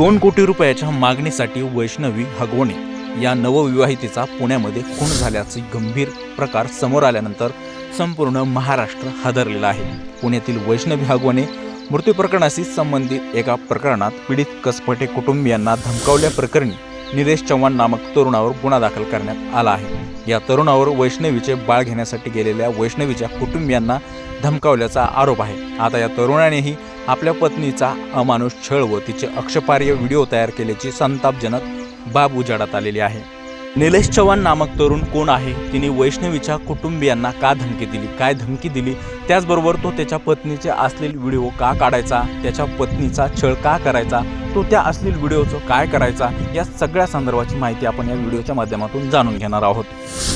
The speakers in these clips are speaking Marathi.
दोन कोटी रुपयाच्या मागणीसाठी वैष्णवी हगवणे या नवविवाहितेचा पुण्यामध्ये खून झाल्याचे गंभीर प्रकार समोर आल्यानंतर संपूर्ण महाराष्ट्र हादरलेला आहे. पुण्यातील वैष्णवी हगवणे मृत्यू प्रकरणाशी संबंधित एका प्रकरणात पीडित कसपटे कुटुंबियांना धमकावल्याप्रकरणी निलेश चव्हाण नामक तरुणावर गुन्हा दाखल करण्यात आला आहे. या तरुणावर वैष्णवीचे बाळ घेण्यासाठी गेलेल्या वैष्णवीच्या कुटुंबियांना धमकावल्याचा आरोप आहे. आता या तरुणानेही आपल्या पत्नीचा अमानुष छळ व तिचे अक्षपार्य व्हिडिओ तयार केल्याची संतापजनक बाब उजाडात आलेली आहे. निलेश चव्हाण नामक तरुण कोण आहे? तिने वैष्णवीच्या कुटुंबियांना का धमकी दिली? काय धमकी दिली? त्याचबरोबर तो त्याच्या पत्नीचे असलेले व्हिडिओ का काढायचा? त्याच्या पत्नीचा छळ का करायचा? तो त्या अश्लील व्हिडिओचं काय करायचा या सगळ्या संदर्भाची माहिती आपण या व्हिडिओच्या माध्यमातून जाणून घेणार आहोत.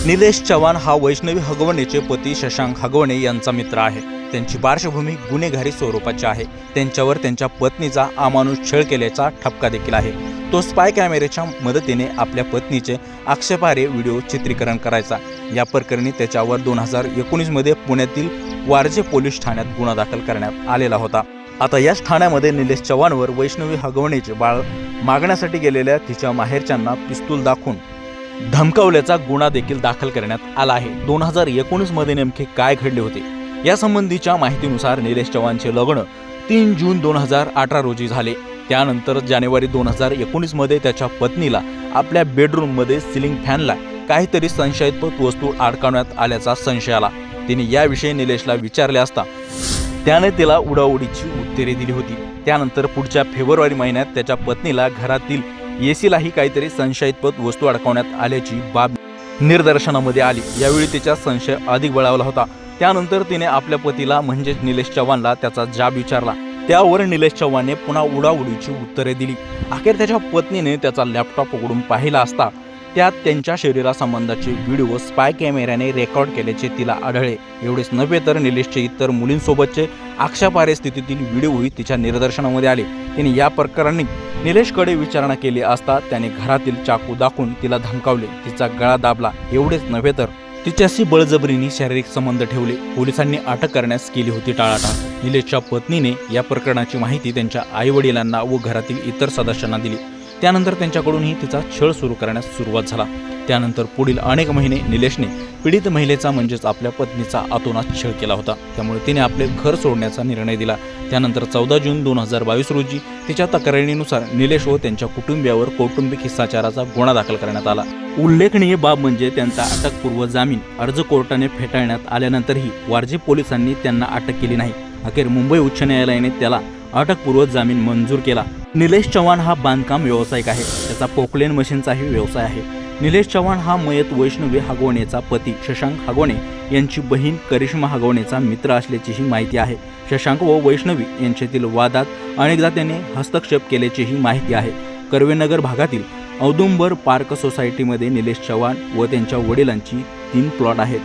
निलेश चव्हाण हा वैष्णवी हगवणेचे पती शशांक हगवणे यांचा मित्र आहे. त्यांची पार्श्वभूमी गुन्हेगारी स्वरूपाची आहे. त्यांच्यावर त्यांच्या पत्नीचा अमानुष छळ केल्याचा ठपका देखील आहे. तो स्पाय कॅमेऱ्याच्या मदतीने आपल्या पत्नीचे आक्षेपार्ह व्हिडिओ चित्रीकरण करायचा. या प्रकरणी त्याच्यावर दोन हजार एकोणीसमध्ये पुण्यातील वारजे पोलीस ठाण्यात गुन्हा दाखल करण्यात आलेला होता. आता याच ठाण्यामध्ये निलेश चव्हाणवर वैष्णवी हगवणेचे बाळ मागण्यासाठी गेलेल्या तिच्या माहेरच्यांना पिस्तूल दाखवून धमकावल्याचा गुन्हा देखील दाखल करण्यात आला आहे. दोन हजार एकोणीसमध्ये नेमके काय घडले होते? यासंबंधीच्या माहितीनुसार निलेश चव्हाणचे लग्न तीन जून दोन हजार अठरा रोजी झाले. त्यानंतर जानेवारी दोन हजार एकोणीसमध्ये त्याच्या पत्नीला आपल्या बेडरूममध्ये सिलिंग फॅनला काहीतरी संशयास्पद वस्तू अडकवण्यात आल्याचा संशय आला. तिने याविषयी निलेशला विचारले असता त्याने तिला उडाउडीची उत्तरे दिली होती. त्यानंतर पुढच्या फेब्रुवारी महिन्यात त्याच्या पत्नीला घरातील एसीलाही काहीतरी संशयास्पद वस्तू अडकवण्यात आल्याची बाब निदर्शनामध्ये आली. यावेळी तिचा संशय अधिक बळावला होता. त्यानंतर तिने आपल्या पतीला म्हणजेच निलेश चव्हाणला त्याचा जाब विचारला. त्यावर निलेश चव्हाणने पुन्हा उडाउडीची उत्तरे दिली. अखेर त्याच्या पत्नीने त्याचा लॅपटॉप उघडून पाहिला असता त्यात त्यांच्या शरीरासंबंधाचे व्हिडिओ स्पाय कॅमेऱ्याने रेकॉर्ड केल्याचे तिला आढळले. एवढेच नव्हे तर निलेशचे इतर मुलींसोबतचे आक्षापारे स्थितीतील व्हिडिओही तिच्या निदर्शनामध्ये आले. तिने या प्रकरणी निलेशकडे विचारणा केली असता त्याने घरातील चाकू दाखवून तिला धमकावले. तिचा गळा दाबला. एवढेच नव्हे तर तिच्याशी बळजबरीने शारीरिक संबंध ठेवले. पोलिसांनी अटक करण्यास केली होती टाळाटाळ. निलेशच्या पत्नीने या प्रकरणाची माहिती त्यांच्या आईवडिलांना व घरातील इतर सदस्यांना दिली. त्यानंतर त्यांच्याकडूनही तिचा छळ सुरू करण्यास सुरुवात झाला. त्यानंतर पुढील अनेक महिने निलेशने पीडित महिलेचा म्हणजेच आपल्या पत्नीचा आतोनात छळ केला होता. त्यामुळे तिने आपले घर सोडण्याचा निर्णय दिला. त्यानंतर चौदा जून दोन हजार बावीस रोजी तिच्या तक्रारीनुसार निलेश व त्यांच्या कुटुंबियावर कौटुंबिक हिंसाचाराचा गुन्हा दाखल करण्यात आला. उल्लेखनीय बाब म्हणजे त्यांचा अटकपूर्व जामीन अर्ज कोर्टाने फेटाळण्यात आल्यानंतरही वारजे पोलिसांनी त्यांना अटक केली नाही. अखेर मुंबई उच्च न्यायालयाने त्याला अटकपूर्व जामीन मंजूर केला. निलेश चव्हाण हा बांधकाम व्यावसायिक आहे. त्याचा पोकलेन मशीनचाही व्यवसाय आहे. निलेश चव्हाण हा मयत वैष्णवी हागवणेचा पती. शशांक हागवणे यांची बहीण करिश्मा हागवणेचा मित्र असल्याचीही माहिती आहे. शशांक व वैष्णवी यांच्यातील वादात अनेकदा त्याने हस्तक्षेप केल्याचीही माहिती आहे. कर्वेनगर भागातील औदुंबर पार्क सोसायटीमध्ये निलेश चव्हाण व त्यांच्या वडिलांची तीन प्लॉट आहेत.